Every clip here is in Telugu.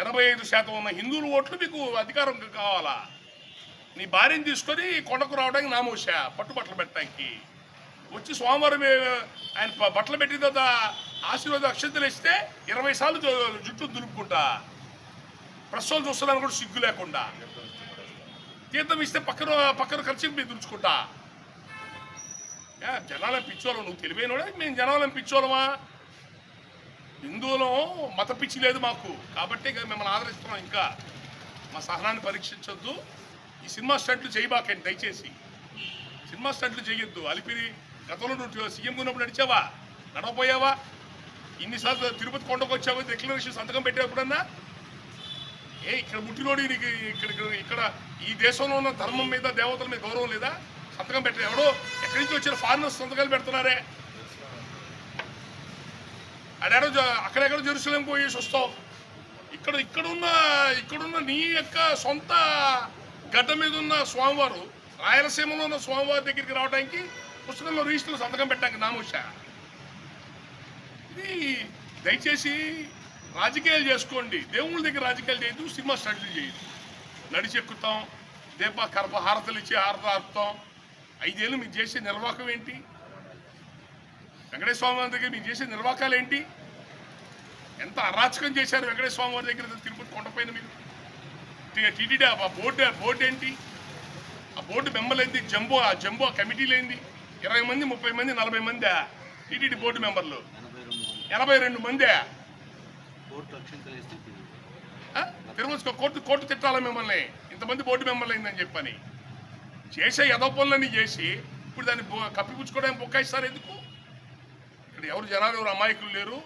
ఎనభై ఐదు శాతం ఉన్న హిందువుల ఓట్లు మీకు అధికారం కావాలా? నీ భార్యను తీసుకొని కొండకు రావడానికి నామోషా పట్టుబట్టలు పెట్టడానికి. వచ్చి సోమవారం ఆయన బట్టలు పెట్టిన తర్వాత ఆశీర్వాద అక్షంతలు ఇస్తే ఇరవై సార్లు జుట్టు దులుపుకుంటా. ప్రశ్నలు చూస్తున్నాను కూడా సిగ్గు లేకుండా. తీర్థం ఇస్తే పక్కన పక్కన ఖర్చు మీద దులుచుకుంటా. ఏ, జనాలను పిచ్చోళ్ళం నువ్వు తెలివైనోడే? మేము జనాలను పిచ్చోళ్ళమా? హిందువులం మత పిచ్చి లేదు మాకు. కాబట్టి మిమ్మల్ని ఆదరిస్తున్నాం ఇంకా. మా సహనాన్ని పరీక్షించొద్దు. ఈ సినిమా స్టంట్లు చేయబాకండి దయచేసి. సినిమా స్టంట్లు చేయొద్దు. అలిపిరి గతంలో నువ్వు సీఎం ఉన్నప్పుడు నడిచావా? నడవపోయావా ఇన్నిసార్లు తిరుపతి కొండకు వచ్చావు? డిక్లరేషన్ సంతకం పెట్టేప్పుడన్నా? ఏ ఇక్కడ ముట్టినోడి నీకు ఇక్కడ ఇక్కడ- ఇక్కడ ఈ దేశంలో ఉన్న ధర్మం మీద దేవతల మీద గౌరవం లేదా? సంతకం పెట్టారు ఎవడో ఎక్కడి నుంచి వచ్చిన ఫారినర్స్ సంతకాలు పెడుతున్నారే? అడాడో uh, అక్కడెక్కడ జెరూసలేం పోయేసి వస్తావు? ఇక్కడ ఇక్కడున్న ఇక్కడున్న నీ యొక్క సొంత గడ్డ మీద ఉన్న స్వామివారు రాయలసీమలో ఉన్న స్వామివారి దగ్గరికి రావడానికి పుస్తకంలో రిజిస్టర్లో సంతకం పెట్టడానికి నామోష ఇది దయచేసి రాజకీయాలు చేసుకోండి. దేవుళ్ళ దగ్గర రాజకీయాలు చేయదు సినిమా స్టడీలు చేయదు నడిచి ఎక్కుతాం దీప కర్ప హారతలు ఇచ్చి హారత ఆపుతాం ఐదేళ్ళు మీరు చేసే నిర్వాహకం ఏంటి? వెంకటేశ్వర స్వామి వారి దగ్గర మీరు చేసే నిర్వాహకాలు ఏంటి ఎంత అరాచకం చేశారు వెంకటేశ్వర స్వామి వారి దగ్గర తిరుపతి కొండపైన మీరు? టీటీడీ ఆ బోర్డు బోర్డు ఏంటి? ఆ బోర్డు మెంబర్లు ఏంటి జంబో ఆ జంబో ఆ కమిటీలు ఏంది ఇరవై మంది ముప్పై మంది నలభై మంది? టీటీడీ బోర్డు మెంబర్లు. ఎనభై రెండు మంది? తిరుమల కోర్టు కోర్టు తిట్టాలా మిమ్మల్ని? ఇంతమంది బోర్డు మెంబర్లు అయిందని చెప్పని. చేసే ఎదో పనులన్నీ చేసి ఇప్పుడు దాన్ని కప్పిపుచ్చుకోవడానికి బొక్కాయిస్తారు ఎందుకు? ఇక్కడ ఎవరు జనాలు ఎవరు అమాయకులు లేరు.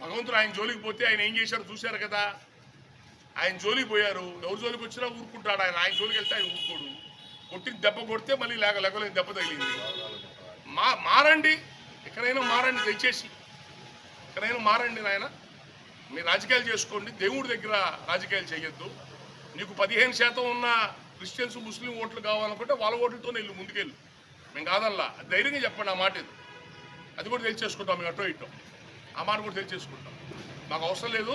భగవంతుడు ఆయన జోలికి పోతే ఆయన ఏం చేశారు చూశారు కదా. ఆయన జోలికి పోయారు. ఎవరు జోలికి వచ్చినా ఊరుకుంటాడు ఆయన. ఆయన జోలికి వెళ్తే ఆయన ఊరుకోడు. కొట్టిన దెబ్బ కొడితే మళ్ళీ లేక లేకలేని దెబ్బ తగిలింది. మా మారండి. ఎక్కడైనా మారండి దయచేసి. ఎక్కడైనా మారండి నాయన. మీరు రాజకీయాలు చేసుకోండి. దేవుడి దగ్గర రాజకీయాలు చేయొద్దు. నీకు పదిహేను శాతం ఉన్న క్రిస్టియన్స్ ముస్లిం ఓట్లు కావాలనుకుంటే వాళ్ళ ఓట్లతో వెళ్ళు ముందుకెళ్ళు. మేము కాదల్లా ధైర్యంగా చెప్పండి ఆ మాట అది కూడా తెలియచేసుకుంటాం మేము అటో ఇటో. ఆ మాట కూడా తెలియచేసుకుంటాం మాకు అవసరం లేదు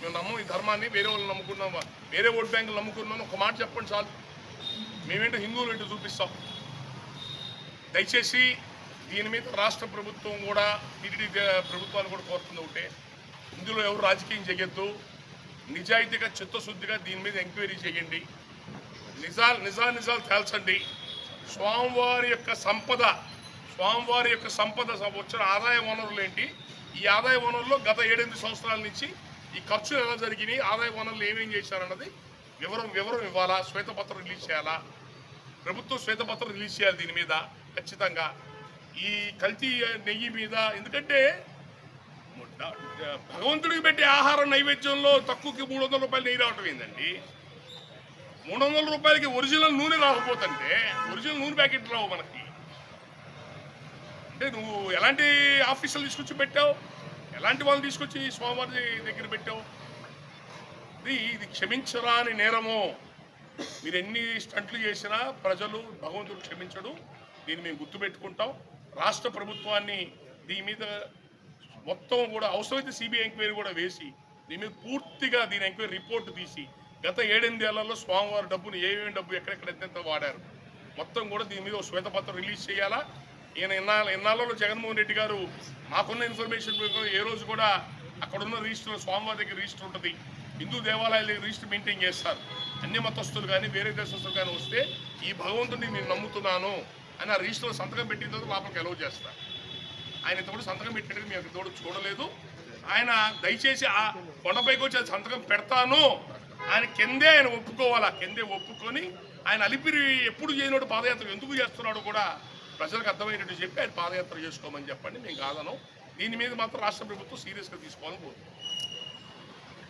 మేము నమ్మం ఈ ధర్మాన్ని వేరే వాళ్ళు నమ్ముకున్నాం వేరే ఓట్ బ్యాంకులు నమ్ముకున్నాం ఒక మాట చెప్పండి చాలు. మేమేంటో హిందువులు ఏంటో చూపిస్తాం. దయచేసి దీని మీద రాష్ట్ర ప్రభుత్వం కూడా టీటీడీ ప్రభుత్వాలు కూడా కోరుతుంది ఒకటే ఇందులో ఎవరు రాజకీయం చేయొద్దు. నిజాయితీగా చిత్తశుద్ధిగా దీని మీద ఎంక్వైరీ చేయండి. నిజాలు నిజా నిజాలు తేల్చండి. స్వామివారి యొక్క సంపద స్వామివారి యొక్క సంపద వచ్చిన ఆదాయ వనరులు ఏంటి? ఈ ఆదాయ వనరుల్లో గత ఏడెనిమిది సంవత్సరాల నుంచి ఈ ఖర్చులు ఎలా జరిగినాయి? ఆదాయ వనరులు ఏమేం చేశారన్నది వివరం వివరం ఇవ్వాలా? శ్వేతపత్రం రిలీజ్ చేయాలా? ప్రభుత్వం శ్వేతపత్రం రిలీజ్ చేయాలి దీని మీద ఖచ్చితంగా. ఈ కల్తీ నెయ్యి మీద ఎందుకంటే భగవంతుడికి పెట్టే ఆహారం నైవేద్యంలో తక్కువకి మూడు వందల రూపాయలు నెయ్యి రావటం ఏందండి? మూడు వందల రూపాయలకి ఒరిజినల్ నూనె రాకపోతుంటే ఒరిజినల్ నూనె ప్యాకెట్ రావు మనకి. అంటే నువ్వు ఎలాంటి ఆఫీసులు తీసుకొచ్చి పెట్టావు? ఎలాంటి వాళ్ళు తీసుకొచ్చి స్వామివారి దగ్గర పెట్టావు? ఇది ఇది క్షమించరాని నేరము. మీరు ఎన్ని స్టంట్లు చేసినా ప్రజలు భగవంతుడు క్షమించడు. దీన్ని మేము గుర్తుపెట్టుకుంటాం. రాష్ట్ర ప్రభుత్వాన్ని దీని మీద మొత్తం కూడా అవసరమైతే సిబిఐ ఎంక్వైరీ కూడా వేసి దీని మీద పూర్తిగా దీని ఎంక్వైరీ రిపోర్ట్ తీసి గత ఏడెనిమిదేళ్ళలో స్వామివారి డబ్బును ఏమేమి డబ్బు ఎక్కడెక్కడ ఎంత వాడారు మొత్తం కూడా దీని మీద ఒక శ్వేతపత్రం రిలీజ్ చేయాలా? ఈయన ఇన్నాళ్ళ ఇన్నాళ్ళలో జగన్మోహన్ రెడ్డి గారు మాకున్న ఇన్ఫర్మేషన్ ప్రకారం ఏ రోజు కూడా అక్కడున్న రిజిస్టర్ స్వామివారి దగ్గర రిజిస్టర్ ఉంటుంది. హిందూ దేవాలయాల దగ్గర రిజిస్టర్ మెయింటైన్ చేస్తారు. అన్ని మతస్థులు కానీ వేరే దేశస్తులు కానీ వస్తే ఈ భగవంతుడిని నేను నమ్ముతున్నాను అని ఆ రిజిస్టర్లో సంతకం పెట్టిన తర్వాత లోపలికి అలౌ చేస్తారు ఆయన తోడు సంతకం పెట్టినట్టు మేము తోడు చూడలేదు. ఆయన దయచేసి ఆ కొండపైకి వచ్చి అది సంతకం పెడతాను ఆయన కిందే ఆయన ఒప్పుకోవాలా. కిందే ఒప్పుకొని ఆయన అలిపిరి ఎప్పుడు చేయనోడు పాదయాత్ర ఎందుకు చేస్తున్నాడో కూడా ప్రజలకు అర్థమయ్యేటట్టు చెప్పి ఆయన పాదయాత్ర చేసుకోమని చెప్పండి. మేము కాదనం దీని మీద మాత్రం రాష్ట్ర ప్రభుత్వం సీరియస్గా తీసుకోవాలని కోరుతున్నాం